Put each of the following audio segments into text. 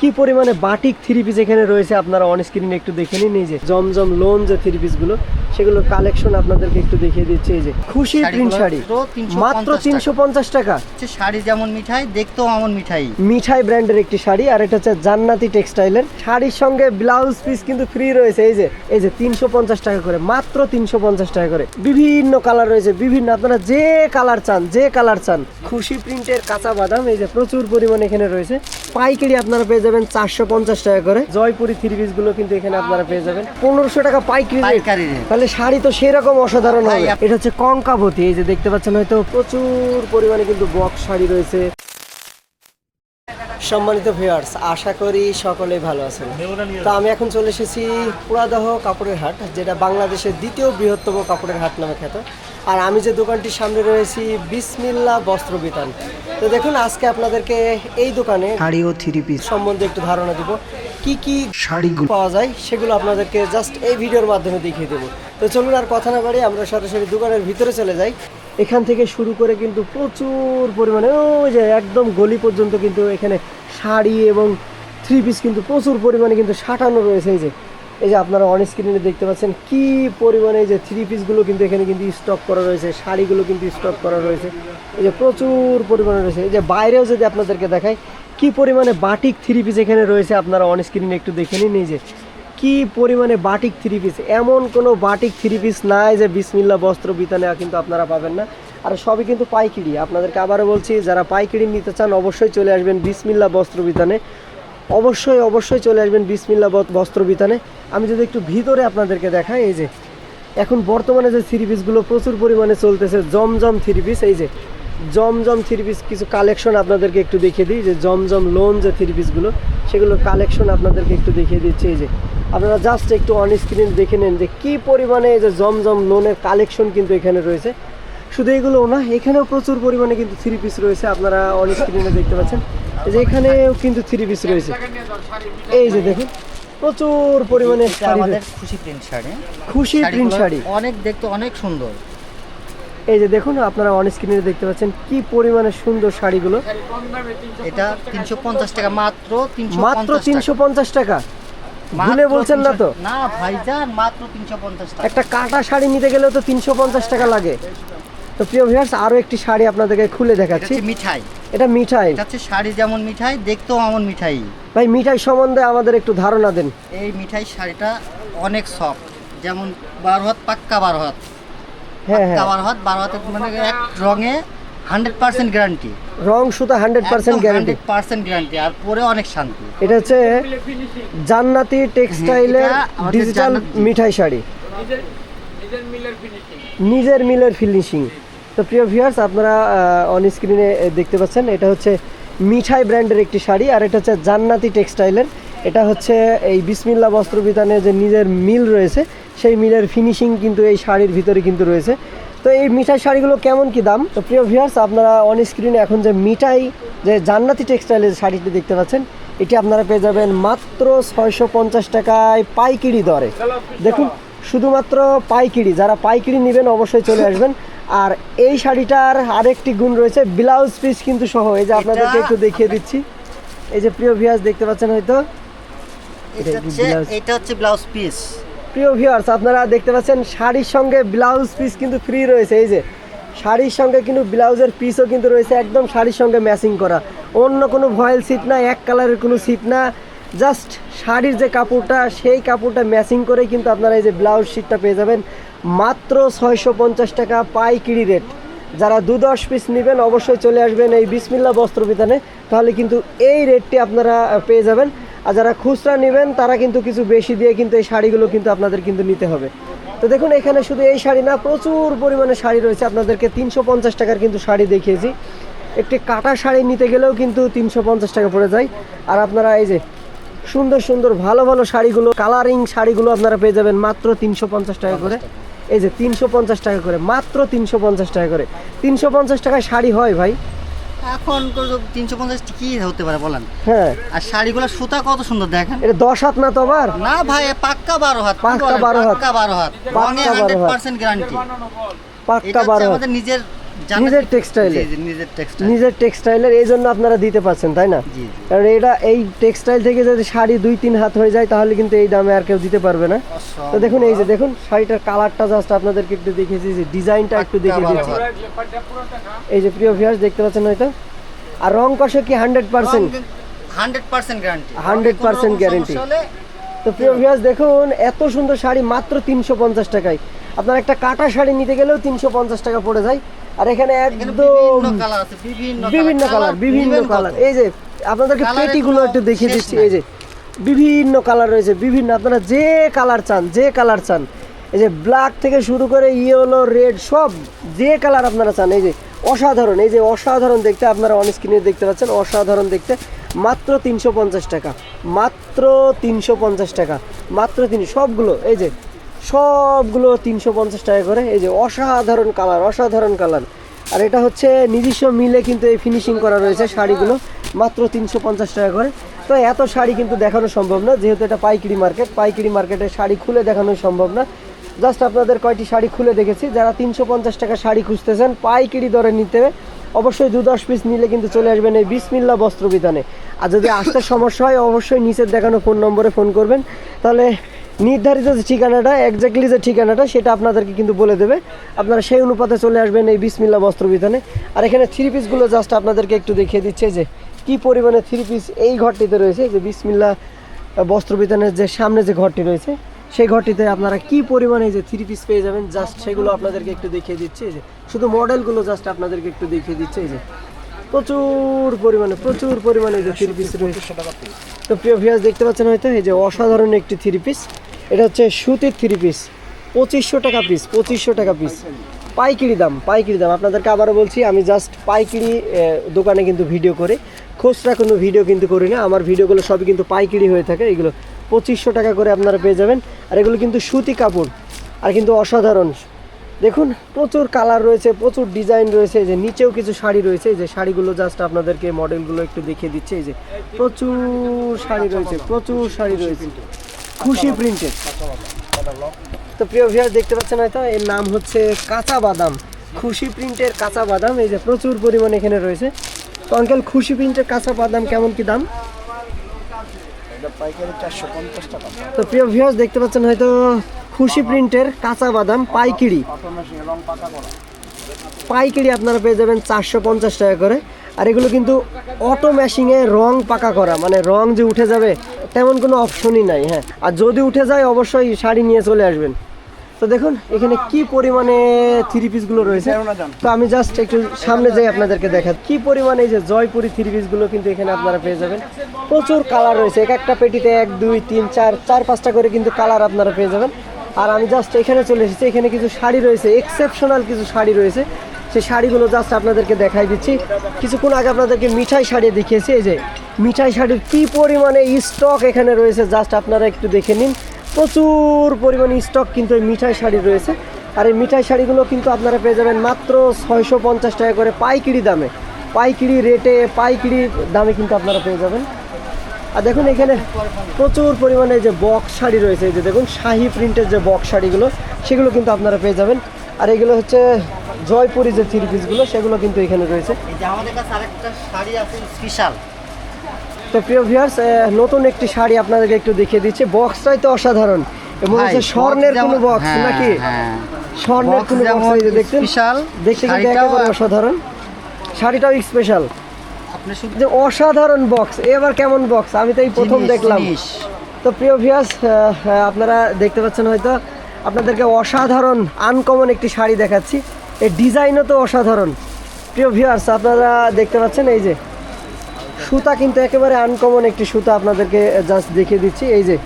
কি পরিমাণে batik three piece এখানে রয়েছে আপনারা অন স্ক্রিনে একটু দেখে নিন এই যে জমজম লোন যে থ্রি পিসগুলো সেগুলোর কালেকশন আপনাদেরকে একটু দেখিয়ে দিচ্ছে এই যে খুশি প্রিন্ট শাড়ি মাত্র 350 তিনশো পঞ্চাশ টাকা। শাড়ি যেমন মিঠাই দেখতেও এমন মিঠাই। মিঠাই ব্র্যান্ডের একটি শাড়ি আর এটা হচ্ছে জান্নাতি টেক্সটাইলের শাড়ির সঙ্গে ব্লাউজ পিস কিন্তু ফ্রি রয়েছে এই যে এই যে তিনশো পঞ্চাশ টাকা করে মাত্র তিনশো পঞ্চাশ টাকা করে। বিভিন্ন কালার রয়েছে বিভিন্ন আপনারা যে কালার চান যে কালার চান। খুশি প্রিন্টের কাঁচা বাদাম এই যে প্রচুর পরিমাণে এখানে রয়েছে। পাইকারি আপনারা পেয়ে যাবেন চারশো পঞ্চাশ টাকা করে। জয়পুরি থ্রি পিসগুলো কিন্তু এখানে আপনারা পেয়ে যাবেন। পনেরোশো টাকা পাইকারি। তাহলে শাড়ি তো সেরকম অসাধারণ হবে। এটা হচ্ছে কঙ্কাবতী এই যে দেখতে পাচ্ছেন হয়তো প্রচুর পরিমাণে কিন্তু বক্স শাড়ি রয়েছে। সম্মানিত ভিউয়ার্স আশা করি সকলে ভালো আছেন। তো আমি এখন চলে এসেছি পুরাদহ কাপড়ের হাট যেটা বাংলাদেশের দ্বিতীয় বৃহত্তম কাপড়ের হাট নামে খ্যাত। আর আমি যে দোকানটির সামনে রয়েছি বিসমিল্লা বস্ত্র বিতান। তো দেখুন আজকে আপনাদেরকে এই দোকানে শাড়ি ও থ্রি পিস। সম্বন্ধে একটু ধারণা দিব। কি কি শাড়িগুলো পাওয়া যায় সেগুলো আপনাদেরকে জাস্ট এই ভিডিওর মাধ্যমে দেখিয়ে দেবো। তো চলুন আর কথা না বাড়ি আমরা সরাসরি দোকানের ভিতরে চলে যাই। এখান থেকে শুরু করে কিন্তু প্রচুর পরিমাণে ওই যে একদম গলি পর্যন্ত কিন্তু এখানে শাড়ি এবং থ্রি পিস কিন্তু প্রচুর পরিমাণে কিন্তু সাঁটানো রয়েছে এই যে। এই যে আপনারা অন স্ক্রিনে দেখতে পাচ্ছেন কি পরিমাণে যে থ্রি পিসগুলো কিন্তু এখানে কিন্তু স্টক করা রয়েছে, শাড়িগুলো কিন্তু স্টক করা রয়েছে। এই যে প্রচুর পরিমাণে রয়েছে। এই যে বাইরেও যদি আপনাদেরকে দেখাই, কি পরিমাণে বাটিক থ্রি পিস এখানে রয়েছে আপনারা অন স্ক্রিনে একটু দেখে নিন এই যে। কি পরিমাণে বাটিক থ্রি পিস এমন কোনো বাটিক থ্রি পিস নাই যে বিসমিল্লা, বস্ত্র, বিতানে কিন্তু আপনারা পাবেন না। আর সবই কিন্তু পাইকিরি। আপনাদেরকে আবারও বলছি, যারা পাইকিরি নিতে চান অবশ্যই চলে আসবেন বিসমিল্লা, বস্ত্র, বিতানে। অবশ্যই অবশ্যই চলে আসবেন বিসমিল্লা বস্ত্র বিতানে। আমি যদি একটু ভিতরে আপনাদেরকে দেখাই, এই যে, এখন বর্তমানে যে থ্রি পিসগুলো প্রচুর পরিমাণে চলতেছে, জমজম থ্রি পিস এই যে, জমজম থ্রি পিস কিছু কালেকশন আপনাদেরকে একটু দেখিয়ে দিই, যে জমজম লোন যে থ্রি পিসগুলো সেগুলোর কালেকশন আপনাদেরকে একটু দেখিয়ে দিচ্ছি, এই যে। আপনারা জাস্ট একটু অন স্ক্রিন দেখে নেন যে কী পরিমাণে এই যে জমজম লোনের কালেকশন কিন্তু এখানে রয়েছে। শুধু এগুলোও না, এখানেও প্রচুর পরিমাণে কিন্তু থ্রি পিস রয়েছে, আপনারা অন স্ক্রিনে দেখতে পাচ্ছেন। যে এখানেও কিন্তু থ্রি পিস রয়েছে। এই যে দেখুন প্রচুর পরিমাণে আমাদের খুশি প্রিন্ট শাড়ি। খুশি প্রিন্ট শাড়ি। অনেক দেখতে অনেক সুন্দর। এই যে দেখুন আপনারা অন স্ক্রিনে দেখতে পাচ্ছেন কি পরিমাণে সুন্দর শাড়িগুলো। এটা তিনশো পঞ্চাশ টাকা মাত্র তিনশো মাত্র তিনশো পঞ্চাশ টাকা। ভুলে বলছেন না তো? না ভাইজান মাত্র তিনশো পঞ্চাশ টাকা। একটা কাটা শাড়ি নিতে গেলেও তো তিনশো পঞ্চাশ টাকা লাগে। তো প্রিয় ভিউয়ার্স আরও একটি শাড়ি আপনাদেরকে খুলে দেখাচ্ছি। মিঠাই। এটা মিঠাই। এটা হচ্ছে শাড়ি যেমন মিঠাই দেখতেও এমন মিঠাই। ভাই মিঠাই সম্বন্ধে আমাদের একটু ধারণা দেন। এই মিঠাই শাড়িটা অনেক সফট যেমন বারো হাত পাক্কা বারো হাত হ্যাঁ হ্যাঁ। বারো হাত বারো হাতের মানে এক রঙে হান্ড্রেড পার্সেন্ট গ্যারান্টি রং সুতা hundred percent guarantee percent guarantee আর পরে অনেক শান্তি। এটা হচ্ছে জান্নাতি টেক্সটাইলের আমাদের ডিজিটাল মিঠাই শাড়ি। নিজের মিলের ফিনিশিং তো প্রিয় ভিউয়ার্স আপনারা অন স্ক্রিনে দেখতে পাচ্ছেন, এটা হচ্ছে মিঠাই ব্র্যান্ডের একটি শাড়ি, আর এটা হচ্ছে জান্নাতি টেক্সটাইলের এটা হচ্ছে এই বিসমিল্লা বস্ত্র বিতানে যে নিজের মিল রয়েছে, সেই মিলের ফিনিশিং কিন্তু এই শাড়ির ভিতরে কিন্তু রয়েছে। তো এই মিঠাই শাড়িগুলো কেমন কি দাম? তো প্রিয় ভিউয়ার্স আপনারা অন স্ক্রিনে এখন যে মিঠাই, যে জান্নাতি টেক্সটাইলের শাড়িটি দেখতে পাচ্ছেন, এটি আপনারা পেয়ে যাবেন মাত্র ছয়শো পঞ্চাশ টাকায় পাইকিরি দরে। দেখুন, শুধুমাত্র পাইকিরি, যারা পাইকিরি নেবেন অবশ্যই চলে আসবেন। আর এই শাড়িটার আরেকটি গুণ রয়েছে ব্লাউজ পিস কিন্তু সহ। এই যে আপনাদেরকে একটু দেখিয়ে দিচ্ছি। এই যে প্রিয় ভিউয়ার্স দেখতে পাচ্ছেন হয়তো? এটা হচ্ছে ব্লাউজ পিস প্রিয় ভিউয়ার্স আপনারা দেখতে পাচ্ছেন শাড়ির সঙ্গে ব্লাউজ পিস কিন্তু ফ্রি রয়েছে। এই যে শাড়ির সঙ্গে কিন্তু ব্লাউজের পিসও কিন্তু রয়েছে একদম শাড়ির সঙ্গে ম্যাচিং করা। অন্য কোনো ভয়েল সিট না এক কালারের কোনো সিট না। জাস্ট শাড়ির যে কাপড়টা সেই কাপড়টা ম্যাচিং করে কিন্তু আপনারা এই যে ব্লাউজ শিটটা পেয়ে যাবেন। মাত্র ছয়শো পঞ্চাশ টাকা পাইকিরি রেট। যারা দু দশ পিস নেবেন, অবশ্যই চলে আসবেন এই বিসমিল্লা বস্ত্র বিতানে। তাহলে কিন্তু এই রেটটি আপনারা পেয়ে যাবেন। আর যারা খুচরা নেবেন, তারা কিন্তু কিছু বেশি দিয়ে কিন্তু এই শাড়িগুলো কিন্তু আপনাদের কিন্তু নিতে হবে। তো দেখুন, এখানে শুধু এই শাড়ি না, প্রচুর পরিমাণে শাড়ি রয়েছে। আপনাদেরকে তিনশো পঞ্চাশ টাকার কিন্তু শাড়ি দেখিয়েছি। একটি কাটা শাড়ি নিতে গেলেও কিন্তু তিনশো পঞ্চাশ টাকা পড়ে যায়। আর আপনারা এই যে সুন্দর সুন্দর ভালো ভালো শাড়িগুলো কালারিং শাড়িগুলো আপনারা পেয়ে যাবেন মাত্র তিনশো পঞ্চাশ টাকা করে। এই যে তিনশো পঞ্চাশ টাকা করে মাত্র তিনশো পঞ্চাশ টাকা করে। তিনশো পঞ্চাশ টাকায় শাড়ি হয় ভাই? এখন তিনশো পঞ্চাশ কি হতে পারে বলেন? হ্যাঁ। আর শাড়িগুলো সুতা কত সুন্দর দেখেন। এটা দশ হাত না তো আবার না ভাই পাক্কা বারো হাত। পাক্কা বারো হাত। পাক্কা বারো হাত। পাক্কা রঙে 12 হান্ড্রেড হাত। পাক্কা বারো হাত। আমাদের নিজের নিজের টেক্সটাইলে জি, জি, নিজের টেক্সটাইল নিজের টেক্সটাইলের এই জন্য আপনারা দিতে পারছেন তাই না? কারণ এটা এই টেক্সটাইল থেকে যদি শাড়ি দুই তিন হাত হয়ে যায় তাহলে কিন্তু এই দামে আর কেউ দিতে পারবে না। তো দেখুন এই যে দেখুন শাড়িটার কালারটা জাস্ট আপনাদেরকে একটু দেখিয়েছি যে ডিজাইনটা একটু দেখিয়ে দিচ্ছি। এই যে প্রিয় ভিউয়ার্স দেখতে পাচ্ছেন হয়তো? আর রং কষে কি hundred percent hundred percent guarantee 100% guarantee। তো প্রিয় ভিউয়ার্স দেখুন এত সুন্দর শাড়ি মাত্র তিনশো পঞ্চাশ টাকায়। আপনার একটা কাটা শাড়ি নিতে গেলেও তিনশো পঞ্চাশ টাকা পড়ে যায়। আর এখানে একদম বিভিন্ন কালার বিভিন্ন? কালার এই যে আপনাদেরকে পেটিগুলো একটু দেখিয়ে দিচ্ছি এই যে বিভিন্ন কালার রয়েছে বিভিন্ন আপনারা যে কালার চান যে কালার চান এই যে ব্ল্যাক থেকে শুরু করে ইয়েলো রেড সব যে কালার আপনারা চান এই যে অসাধারণ এই যে অসাধারণ দেখতে আপনারা অন স্ক্রিনে দেখতে পাচ্ছেন অসাধারণ দেখতে মাত্র তিনশো পঞ্চাশ টাকা মাত্র তিনশো পঞ্চাশ টাকা মাত্র তিন সবগুলো এই যে সবগুলো তিনশো পঞ্চাশ টাকা করে। এই যে অসাধারণ কালার অসাধারণ কালার। আর এটা হচ্ছে নিজস্ব মিলে কিন্তু এই ফিনিশিং করা রয়েছে শাড়িগুলো, মাত্র তিনশো পঞ্চাশ টাকা করে। তো এত শাড়ি কিন্তু দেখানো সম্ভব না, যেহেতু এটা পাইকারি মার্কেট, পাইকারি মার্কেটে শাড়ি খুলে দেখানো সম্ভব না। জাস্ট আপনাদের কয়টি শাড়ি খুলে দেখেছি, যারা তিনশো পঞ্চাশ টাকা শাড়ি খুঁজতেছেন, পাইকারি দরে নিতে অবশ্যই দু দশ পিস নিলে কিন্তু চলে আসবেন এই বিসমিল্লা বস্ত্র বিতানে আর যদি আসতে সমস্যা হয়, অবশ্যই নিচের দেখানো ফোন নম্বরে ফোন করবেন। তাহলে নির্ধারিত যে ঠিকানাটা একজাক্টলি যে ঠিকানাটা, সেটা আপনাদেরকে কিন্তু বলে দেবে। আপনারা সেই অনুপাতে চলে আসবেন এই বিসমিল্লা বস্ত্র বিতানে আর এখানে থ্রি পিসগুলো জাস্ট আপনাদেরকে একটু দেখিয়ে দিচ্ছে যে, কি পরিমাণে থ্রি পিস এই ঘরটিতে রয়েছে, যে বিসমিল্লা বস্ত্র বিতানের যে সামনে যে ঘরটি রয়েছে, সেই ঘরটিতে আপনারা কি পরিমাণে যে থ্রি পিস পেয়ে যাবেন জাস্ট সেগুলো আপনাদেরকে একটু দেখিয়ে দিচ্ছে যে। শুধু মডেলগুলো জাস্ট আপনাদেরকে একটু দেখিয়ে দিচ্ছে যে। প্রচুর পরিমাণে প্রচুর পরিমাণে যে থ্রি পিস রয়েছে। তো প্রিয় ভিয়াস দেখতে পাচ্ছেন হয়তো এই যে অসাধারণ একটি থ্রি পিস এটা হচ্ছে সুতির থ্রি পিস পঁচিশশো টাকা পিস পঁচিশশো টাকা পিস পাইকিরি দাম পাইকিরি দাম। আপনাদেরকে আবারও বলছি, আমি জাস্ট পাইকিরি দোকানে কিন্তু ভিডিও করে। খুচরা কোনো ভিডিও কিন্তু করি না। আমার ভিডিওগুলো সবই কিন্তু পাইকিরি হয়ে থাকে। এগুলো পঁচিশশো টাকা করে আপনারা পেয়ে যাবেন। আর এগুলো কিন্তু সুতি কাপড়। আর কিন্তু অসাধারণ। দেখুন, প্রচুর কালার রয়েছে, প্রচুর ডিজাইন রয়েছে। যে নিচেও কিছু শাড়ি রয়েছে। যে শাড়িগুলো জাস্ট আপনাদেরকে মডেলগুলো একটু দেখিয়ে দিচ্ছে। এই যে প্রচুর শাড়ি রয়েছে, প্রচুর শাড়ি রয়েছে। খুশি প্রিন্টেড তো প্রিয় ভিউয়ার দেখতে পাচ্ছেন হয়তো এর নাম হচ্ছে কাঁচা বাদাম। খুশি প্রিন্টের কাঁচা বাদাম এই যে প্রচুর পরিমাণে এখানে রয়েছে। তো আঙ্কেল খুশি প্রিন্টের কাঁচা বাদাম কেমন কি দাম? তো প্রিয় ভিউয়ার্স দেখতে পাচ্ছেন হয়তো খুশি প্রিন্টের কাঁচা বাদাম পাইকিরি। পাইকারি আপনারা পেয়ে যাবেন চারশো পঞ্চাশ টাকা করে। আর এগুলো কিন্তু অটো ম্যাশিংয়ে রং পাকা করা মানে রং যে উঠে যাবে তেমন কোনো অপশনই নাই হ্যাঁ। আর যদি উঠে যায় অবশ্যই শাড়ি নিয়ে চলে আসবেন। তো দেখুন এখানে কি পরিমাণে থ্রি পিসগুলো রয়েছে। তো আমি জাস্ট একটু সামনে যাই আপনাদেরকে দেখা কি পরিমাণে এই যে জয়পুরি থ্রি পিসগুলো কিন্তু এখানে আপনারা পেয়ে যাবেন। প্রচুর কালার রয়েছে। এক একটা পেটিতে এক দুই তিন চার চার পাঁচটা করে কিন্তু কালার আপনারা পেয়ে যাবেন। আর আমি জাস্ট এখানে চলে এসেছি। এখানে কিছু শাড়ি রয়েছে। এক্সেপশনাল কিছু শাড়ি রয়েছে। সেই শাড়িগুলো জাস্ট আপনাদেরকে দেখাই দিচ্ছি। কিছুক্ষণ আগে আপনাদেরকে মিঠাই শাড়ি দেখিয়েছি, এই যে মিঠাই শাড়ির কী পরিমাণে স্টক এখানে রয়েছে জাস্ট আপনারা একটু দেখে নিন। প্রচুর পরিমাণে স্টক কিন্তু এই মিঠাই শাড়ি রয়েছে। আর এই মিঠাই শাড়িগুলো কিন্তু আপনারা পেয়ে যাবেন মাত্র ছয়শো পঞ্চাশ টাকা করে পাইকারি দামে। পাইকারি রেটে পাইকারি দামে কিন্তু আপনারা পেয়ে যাবেন। আর দেখুন এখানে প্রচুর পরিমাণে যে বক্স শাড়ি রয়েছে, এই যে দেখুন শাহি প্রিন্টের যে বক্স শাড়িগুলো, সেগুলো কিন্তু আপনারা পেয়ে যাবেন। আর এগুলো হচ্ছে জয়পুরি যে থ্রি পিসগুলো সেগুলো কিন্তু এখানে রয়েছে। আমাদের কাছে আরেকটা শাড়ি আছে স্পেশাল। তো প্রিয় ভিউয়ার্স নতুন একটি শাড়ি আপনাদেরকে একটু দেখিয়ে দিচ্ছি। বক্সটাই তো অসাধারণ। এবং হচ্ছে স্বর্ণের কোনো বক্স নাকি? স্বর্ণের কোনো বক্স এই যে দেখছেন? স্পেশাল দেখতে কিন্তু একেবারে অসাধারণ। শাড়িটাও স্পেশাল যে অসাধারণ বক্স। এবার কেমন বক্স? আমি তো এই প্রথম দেখলাম। তো প্রিয় ভিয়াস আপনারা দেখতে পাচ্ছেন হয়তো আপনাদেরকে অসাধারণ আনকমন একটি শাড়ি দেখাচ্ছি। এর ডিজাইনও তো অসাধারণ। প্রিয় ভিউয়ার্স আপনারা দেখতে পাচ্ছেন এই যে সুতা কিন্তু একেবারে আনকমন একটি সুতা আপনাদেরকে জাস্ট দেখিয়ে দিচ্ছি। এই যে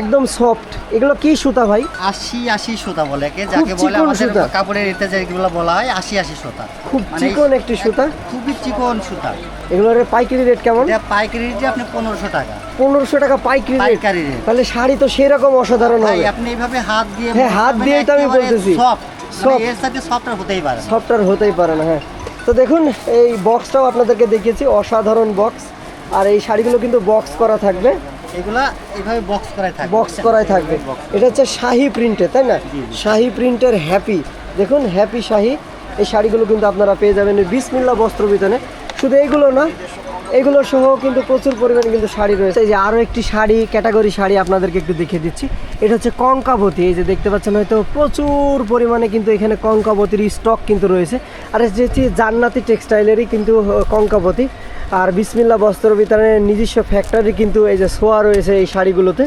একদম সফট এগুলো কি সুতা ভাই? আশি আশি সুতা বলে একে যাকে বলে আমাদের কাপড়ের এতে যেগুলো বলা হয় আশি আশি সুতা। খুব মানে চিকন একটি সুতা। খুবই চিকন সুতা। এগুলোর পাইকারি রেট কেমন? এটা পাইকারি রেটে আপনি পনেরোশো টাকা। পনেরোশো টাকা পাইকারি রেট পাইকারি রেট তাহলে শাড়ি তো সেরকম অসাধারণ হবে। আপনি এইভাবে হাত দিয়ে হ্যাঁ, হাত দিয়েই তো আমি বলতেছি। Soft Soft। এর সাথে সফট হতেই পারে সফটওয়্যার হতেই পারে না হ্যাঁ। তো দেখুন এই বক্সটাও আপনাদেরকে দেখিয়েছি অসাধারণ বক্স আর এই শাড়িগুলো কিন্তু বক্স করা থাকবে। এগুলা এইভাবে বক্স করাই থাকে বক্স করাই থাকবে। এটা হচ্ছে শাহি প্রিন্টে তাই না? শাহি প্রিন্টের হ্যাপি দেখুন হ্যাপি শাহি। এই শাড়িগুলো কিন্তু আপনারা পেয়ে যাবেন বিসমিল্লা বস্ত্র বিতানে শুধু এইগুলো না এগুলো সহ কিন্তু প্রচুর পরিমাণে কিন্তু শাড়ি রয়েছে। এই যে আরও একটি শাড়ি, ক্যাটাগরি শাড়ি আপনাদেরকে একটু দেখিয়ে দিচ্ছি। এটা হচ্ছে কঙ্কাবতী, এই যে দেখতে পাচ্ছেন হয়তো প্রচুর পরিমাণে কিন্তু এখানে কঙ্কাবতীর স্টক কিন্তু রয়েছে। আর এই যে জান্নাতি টেক্সটাইলেরই কিন্তু কঙ্কাবতী। আর বিসমিল্লা বস্ত্র বিতানের নিজস্ব ফ্যাক্টরি কিন্তু এই যে সোয়া রয়েছে এই শাড়িগুলোতে।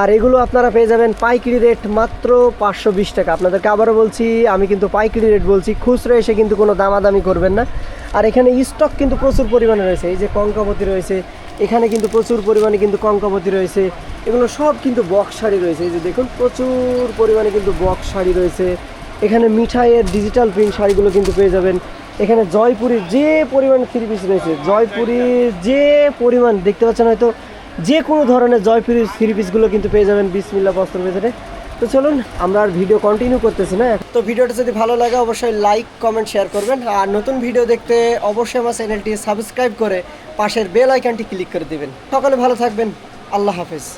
আর এগুলো আপনারা পেয়ে যাবেন পাইকারি রেট মাত্র পাঁচশো বিশ টাকা। আপনাদেরকে আবারও বলছি, আমি কিন্তু পাইকারি রেট বলছি, খুচরো এসে কিন্তু কোনো দামাদামি করবেন না। আর এখানে স্টক কিন্তু প্রচুর পরিমাণে রয়েছে। এই যে কঙ্কাবতী রয়েছে, এখানে কিন্তু প্রচুর পরিমাণে কিন্তু কঙ্কাবতী রয়েছে। এগুলো সব কিন্তু বক্স শাড়ি রয়েছে। এই যে দেখুন, প্রচুর পরিমাণে কিন্তু বক্স শাড়ি রয়েছে। এখানে মিঠাইয়ের ডিজিটাল প্রিন্ট শাড়িগুলো কিন্তু পেয়ে যাবেন। এখানে জয়পুরের যে পরিমাণ থ্রি পিস রয়েছে, জয়পুরের যে পরিমাণ, দেখতে পাচ্ছেন হয়তো যে কোনো ধরনের জয়পুরের থ্রি পিসগুলো কিন্তু পেয়ে যাবেন বিসমিল্লা বস্ত্র ভেতরে। তো চলুন, আমরা আর ভিডিও কন্টিনিউ করতেছি না। তো ভিডিওটা যদি ভালো লাগে, অবশ্যই লাইক কমেন্ট শেয়ার করবেন। আর নতুন ভিডিও দেখতে অবশ্যই আমার চ্যানেলটি সাবস্ক্রাইব করে পাশের বেল আইকনটি ক্লিক করে দিবেন। সকালে ভালো থাকবেন। আল্লাহ হাফেজ।